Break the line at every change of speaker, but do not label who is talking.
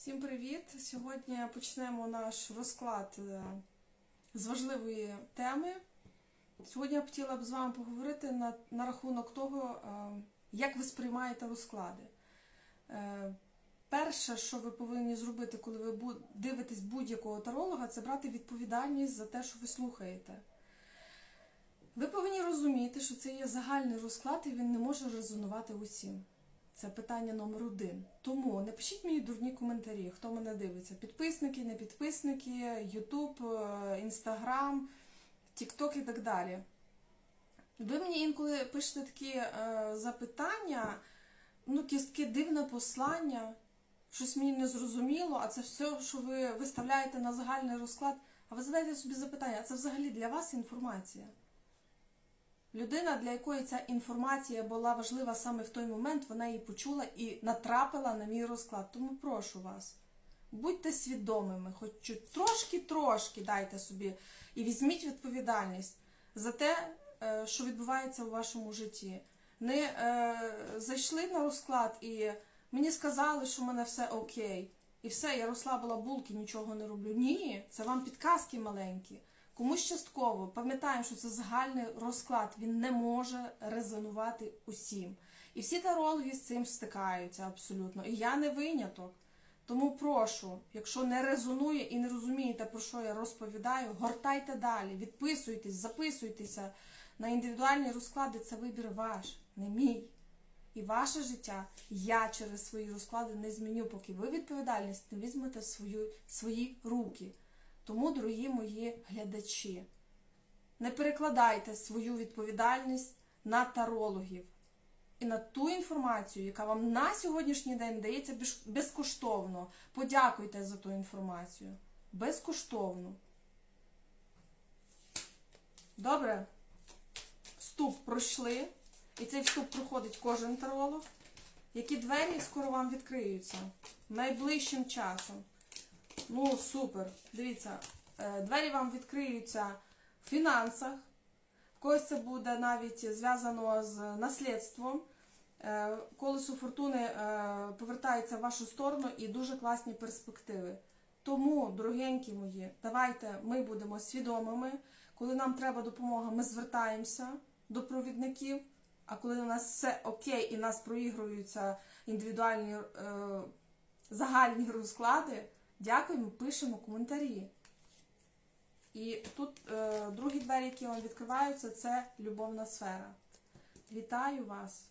Всім привіт! Сьогодні почнемо наш розклад е, з важливої теми. Сьогодні я хотіла б з вами поговорити на, на рахунок того, е, як ви сприймаєте розклади. Е, Перше, що ви повинні зробити, коли ви дивитесь будь-якого таролога, це брати відповідальність за те, що ви слухаєте. Ви повинні розуміти, що це є загальний розклад, і він не може резонувати усім. Це питання номер один. Тому не пишіть мені дурні коментарі, хто мене дивиться. Підписники, не підписники, Ютуб, Інстаграм, Тікток і так далі. Ви мені інколи пишете такі е, запитання, ну, кістки дивне послання, щось мені не зрозуміло, а це все, що ви виставляєте на загальний розклад. А ви задаєте собі запитання, а це взагалі для вас інформація? Людина, для якої ця інформація була важлива саме в той момент, вона її почула і натрапила на мій розклад. Тому прошу вас, будьте свідомими, хоч трошки-трошки дайте собі і візьміть відповідальність за те, е, що відбувається у вашому житті. Не е, зайшли на розклад і мені сказали, що в мене все окей. І все, я розслабила булки, нічого не роблю. Ні, це вам підказки маленькі. Комусь частково пам'ятаємо, що це загальний розклад, він не може резонувати усім. І всі тарологи з цим стикаються абсолютно. І я не виняток. Тому прошу, якщо не резонує і не розумієте, про що я розповідаю, гортайте далі, відписуйтесь, записуйтеся на індивідуальні розклади. Це вибір ваш, не мій. І ваше життя я через свої розклади не зміню, поки ви відповідальність не візьмете в свою, свої руки. Тому, дорогі мої глядачі, не перекладайте свою відповідальність на тарологів і на ту інформацію, яка вам на сьогоднішній день дається безкоштовно. Подякуйте за ту інформацію. Безкоштовно. Добре? Вступ пройшли. І цей вступ проходить кожен таролог. Які двері скоро вам відкриються найближчим часом. Ну, супер. Дивіться, е, двері вам відкриються в фінансах. В когось це буде навіть зв'язано з наслідством. Е, Колесо фортуни е, повертається в вашу сторону і дуже класні перспективи. Тому, дорогенькі мої, давайте ми будемо свідомими. Коли нам треба допомога, ми звертаємося до провідників. А коли у нас все окей і нас проігруються індивідуальні е, загальні розклади, дякуємо, пишемо коментарі. І тут е, другі двері, які вам відкриваються, це любовна сфера. Вітаю вас!